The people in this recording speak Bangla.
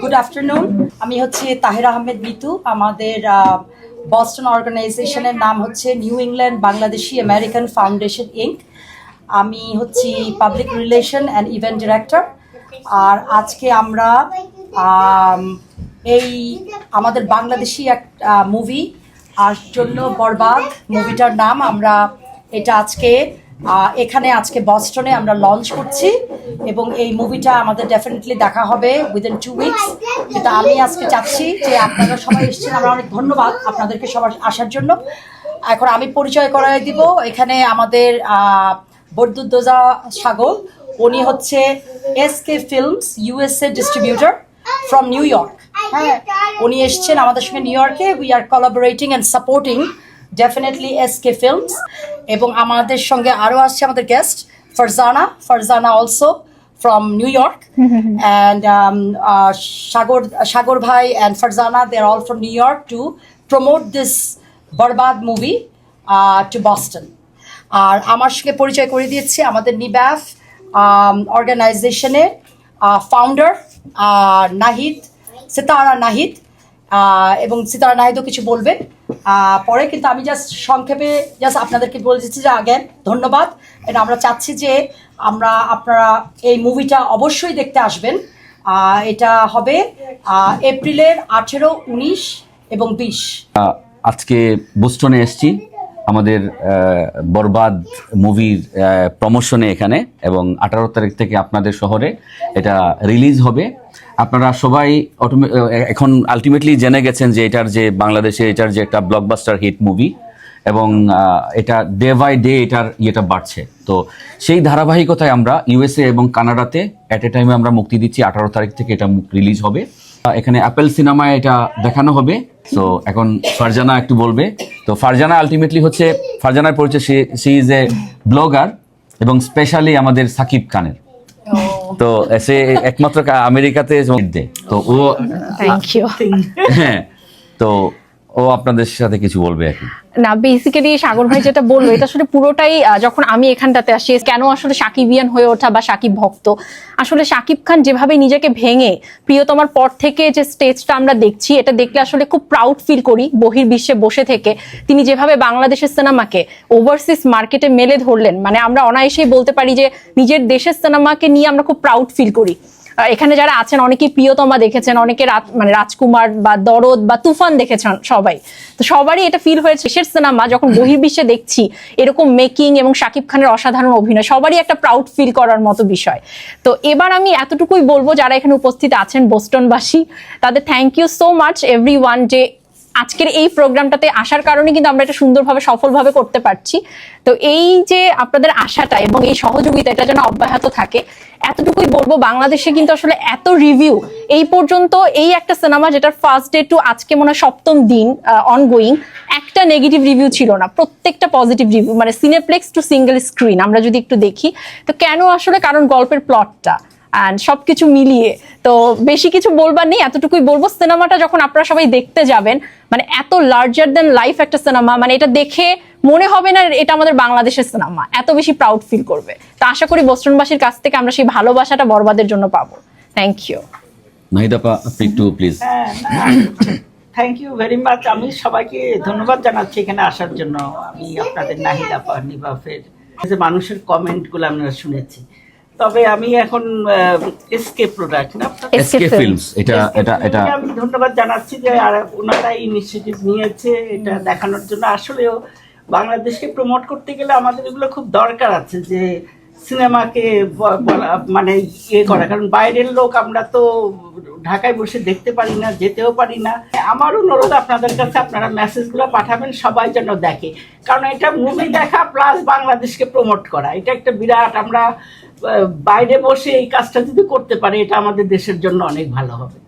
গুড আফটারনুন আমি হচ্ছে তাহের আহমেদ মিতু। আমাদের বস্টন অর্গানাইজেশনের নাম হচ্ছে New England Bangladeshi American foundation Inc আমি হচ্ছি public relation and event director আর আজকে আমরা এই আমাদের বাংলাদেশি এক মুভি আর জন্য বরবাদ মুভিটার নাম আমরা এটা আজকে এখানে আজকে বস্টনে আমরা লঞ্চ করছি এবং এই মুভিটা আমাদের ডেফিনেটলি দেখা হবে উইদিন টু উইকস কিন্তু আমি আজকে চাচ্ছি যে আপনারা সবাই এসেছেন, আমরা অনেক ধন্যবাদ আপনাদেরকে সবার আসার জন্য। এখন আমি পরিচয় করাই দিব, এখানে আমাদের বরদুদ্দোজা সাগর। উনি হচ্ছে S K films USA distributor from New York হ্যাঁ উনি এসছেন আমাদের সঙ্গে নিউ ইয়র্কে we are collaborating and supporting definitely S K films এবং আমাদের সঙ্গে আরও আসছে আমাদের guest Farzana Farzana also from New York, and um, uh, Shagor Shagor Bhai and Farzana. They're all from New York to promote this Barbad movie uh, to Boston. আর আমার সঙ্গে পরিচয় করে দিয়েছে আমাদের নিব্যাফ অর্গানাইজেশনের ফাউন্ডার নাহিদ সিতারা নাহিদ আহ, এবং সিতারা নাহিদও কিছু বলবেন পরে কিন্তু আমি জাস্ট সংক্ষেপে জাস্ট আপনাদেরকে বলে দিচ্ছি যে আগে ধন্যবাদ। এটা আমরা চাচ্ছি যে আমরা আপনারা এই মুভিটা অবশ্যই দেখতে আসবেন। এটা হবে এপ্রিলের আঠেরো, উনিশ এবং বিশ। আজকে বোস্টনে এসছি। আমাদের বরবাদ মুভির প্রমোশনে এখানে এবং আঠারো তারিখ থেকে আপনাদের শহরে এটা রিলিজ হবে। আপনারা সবাই অটোমে- এখন আলটিমেটলি জেনে গেছেন যে এটার যে বাংলাদেশে এটার যে একটা ব্লকবাস্টার হিট মুভি এবং এটা ডে বাই ডে এটার ইয়েটা বাড়ছে। তো সেই ধারাবাহিকতায় আমরা ইউএসএ এবং কানাডাতে অ্যাট এ টাইমে আমরা মুক্তি দিচ্ছি। আঠারো তারিখ থেকে এটা রিলিজ হবে। এখানে অ্যাপেল সিনেমায় এটা দেখানো হবে। তো এখন ফারজানা একটু বলবে। তো ফারজানা আলটিমেটলি হচ্ছে ফারজানার পরিচয় সে ইজ এ ব্লগার এবং স্পেশালি আমাদের সাকিব খানের। তো সে একমাত্র আমেরিকাতে তো ও হ্যাঁ তো ও আপনাদের সাথে কিছু বলবে এখন? না বেসিক্যালি সাগর ভাই যেটা বলল, এটা আসলে পুরোটাই যখন আমি এখানটাতে আসি, কেন আসলে সাকিবিয়ান হয়ে ওঠা বা সাকিব ভক্ত? আসলে সাকিব খান যেভাবে নিজেকে ভেঙে প্রিয়তমার পর থেকে যে স্টেজটা আমরা দেখছি, এটা দেখলে আসলে খুব প্রাউড ফিল করি বহির্বিশ্বে বসে থেকে। তিনি যেভাবে বাংলাদেশের সিনেমাকে ওভারসিজ মার্কেটে মেলে ধরলেন মানে আমরা অনায়াসেই বলতে পারি যে নিজের দেশের সিনেমাকে নিয়ে আমরা খুব প্রাউড ফিল করি। এখানে যারা আছেন অনেকেই প্রিয়তমা দেখেছেন অনেকে মানে রাজকুমার বা দরদ বা তুফান দেখেছেন সবাই। তো সবারই এটা ফিল হয়েছে। শেষের সিনেমা যখন বহির্বিশ্বে দেখছি এরকম মেকিং এবং শাকিব খানের অসাধারণ অভিনয় সবারই একটা প্রাউড ফিল করার মতো বিষয়। তো এবার আমি এতটুকুই বলব যারা এখানে উপস্থিত আছেন বোস্টনবাসী তাদের thank you so much everyone যে আজকের এই প্রোগ্রামটাতে আসার কারণে কিন্তু আমরা এটা সুন্দরভাবে, সফলভাবে করতে পারছি। তো এই যে আপনাদের আশাটা এবং এই সহযোগিতা, এটা যেন অব্যাহত থাকে, এতটুকুই বলব, বাংলাদেশে কিন্তু আসলে এত রিভিউ এই পর্যন্ত এই একটা সিনেমা যেটার ফার্স্ট ডে টু আজকে মনে হয় সপ্তম দিন অনগোয়িং একটা নেগেটিভ রিভিউ ছিল না। প্রত্যেকটা পজিটিভ রিভিউ মানে সিনেপ্লেক্স টু সিঙ্গেল স্ক্রিন আমরা যদি একটু দেখি। তো কেন আসলে, কারণ গল্পের প্লটটা অ্যান্ড সবকিছু মিলিয়ে তো বেশি কিছু বলবার নেই এতটুকুই বলব। সিনেমাটা যখন আপনারা সবাই দেখতে যাবেন মানে এত লার্জার দেন লাইফ একটা সিনেমা মানে এটা দেখে মনে হবে না এটা আমাদের বাংলাদেশের সিনেমা এত বেশি প্রাউড ফিল করবে। তো আশা করি বস্টনবাসীর কাছ থেকে আমরা সেই ভালোবাসাটা বরবাদের জন্য পাবো। থ্যাংক ইউ নাহিদাপা আপনি একটু please thank you very much আমি সবাইকে ধন্যবাদ জানাচ্ছি এখানে আসার জন্য। আমি আপনাদের নাহিদ আপা নিবাফের মানুষের কমেন্টগুলো আমরা শুনেছি। তবে আমি এখন এসকে প্রোডাক্ট না? আপনার এসকে ফিল্মস এটা এটা এটা। আমি ধন্যবাদ জানাচ্ছি যে আর ওনারা ইনিশিয়েটিভ নিয়েছে এটা দেখানোর জন্য। আসলেও বাংলাদেশকে প্রমোট করতে গেলে আমাদের এগুলো খুব দরকার আছে যে সিনেমাকে মানে ইয়ে করা। কারণ বাইরের লোক আমরা তো ঢাকায় বসে দেখতে পারি না যেতেও পারি না। আমার অনুরোধ আপনাদের কাছে আপনারা মেসেজগুলো পাঠাবেন সবাই যেন দেখে। কারণ এটা মুভি দেখা প্লাস বাংলাদেশকে প্রমোট করা। এটা একটা বিরাট আমরা বাইরে বসে এই কাজটা যদি করতে পারে এটা আমাদের দেশের জন্য অনেক ভালো হবে।